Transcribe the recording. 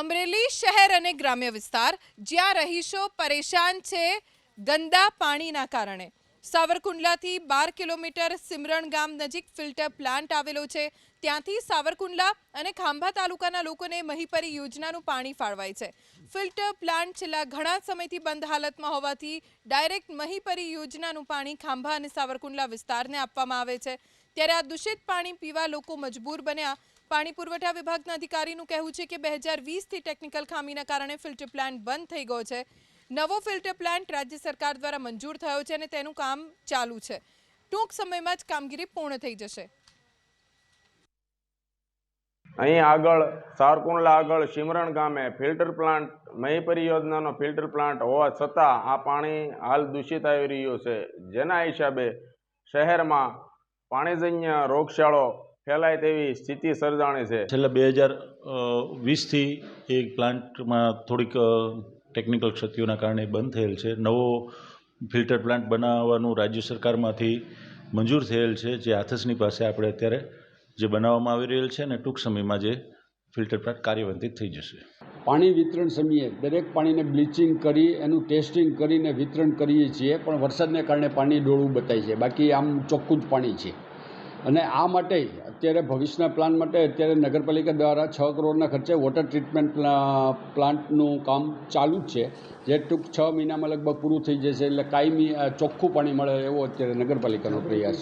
અમરેલી શહેર અને ગ્રામ્ય વિસ્તાર, જ્યાં રહીશો પરેશાન છે ગંદા પાણીના કારણે. સાવરકુંડલાથી બાર કિલોમીટર સિમરણ ગામ નજીક ફિલ્ટર પ્લાન્ટ આવેલો છે. ત્યાંથી સાવરકુંડલા અને ખાંભા તાલુકાના લોકોને મહીપરી યોજનાનું પાણી ફાળવાય છે. ફિલ્ટર પ્લાન્ટ છેલ્લા ઘણા સમયથી બંધ હાલતમાં હોવાથી ડાયરેક્ટ મહીપરી યોજનાનું પાણી ખાંભા અને સાવરકુંડલા વિસ્તારને આપવામાં આવે છે. ત્યારે આ દૂષિત પાણી પીવા લોકો મજબૂર બન્યા. પાણી પુરવઠા વિભાગના અધિકારીનું કહેવું છે કે બે હજાર વીસથી ટેકનિકલ ખામીના કારણે ફિલ્ટર પ્લાન્ટ બંધ થઈ ગયો છે. નવો ફિલ્ટર પ્લાન્ટ રાજ્ય સરકાર દ્વારા મંજૂર થયો છે અને તેનું કામ ચાલુ છે. ટૂંક સમયમાં જ કામગીરી પૂર્ણ થઈ જશે. અહીં આગળ સારકુંડલા આગળ સિમરણ ગામે ફિલ્ટર પ્લાન્ટ મહી પરિયોજનાનો ફિલ્ટર પ્લાન્ટ હોવા છતાં આ પાણી હાલ દૂષિત આવી રહ્યું છે. જેના હિસાબે શહેરમાં પાણીજન્ય રોગચાળો ફેલાય તેવી સ્થિતિ સર્જાણી છે. છેલ્લા બે હજાર વીસથી એ પ્લાન્ટમાં થોડીક ટેકનિકલ ક્ષતિઓના કારણે બંધ થયેલ છે. નવો ફિલ્ટર પ્લાન્ટ બનાવવાનું રાજ્ય સરકારમાંથી મંજૂર થયેલ છે. જે આથસની પાસે આપણે અત્યારે જે બનાવવામાં આવી રહેલ છે અને ટૂંક સમયમાં જે ફિલ્ટર પ્લાન્ટ કાર્યવંતિત થઈ જશે. પાણી વિતરણ સમયે દરેક પાણીને બ્લીચિંગ કરી એનું ટેસ્ટિંગ કરીને વિતરણ કરીએ છીએ પણ વરસાદને કારણે પાણી ડોળું બતાય છે. બાકી આમ ચોખ્ખું જ પાણી છે. અને આ માટે અત્યારે ભવિષ્યના પ્લાન માટે અત્યારે નગરપાલિકા દ્વારા છ કરોડના ખર્ચે વોટર ટ્રીટમેન્ટ પ્લા- પ્લાન્ટનું કામ ચાલુ જ છે. જે ટૂંક છ મહિનામાં લગભગ પૂરું થઈ જશે એટલે કાયમી ચોખ્ખું પાણી મળે એવો અત્યારે નગરપાલિકાનો પ્રયાસ છે.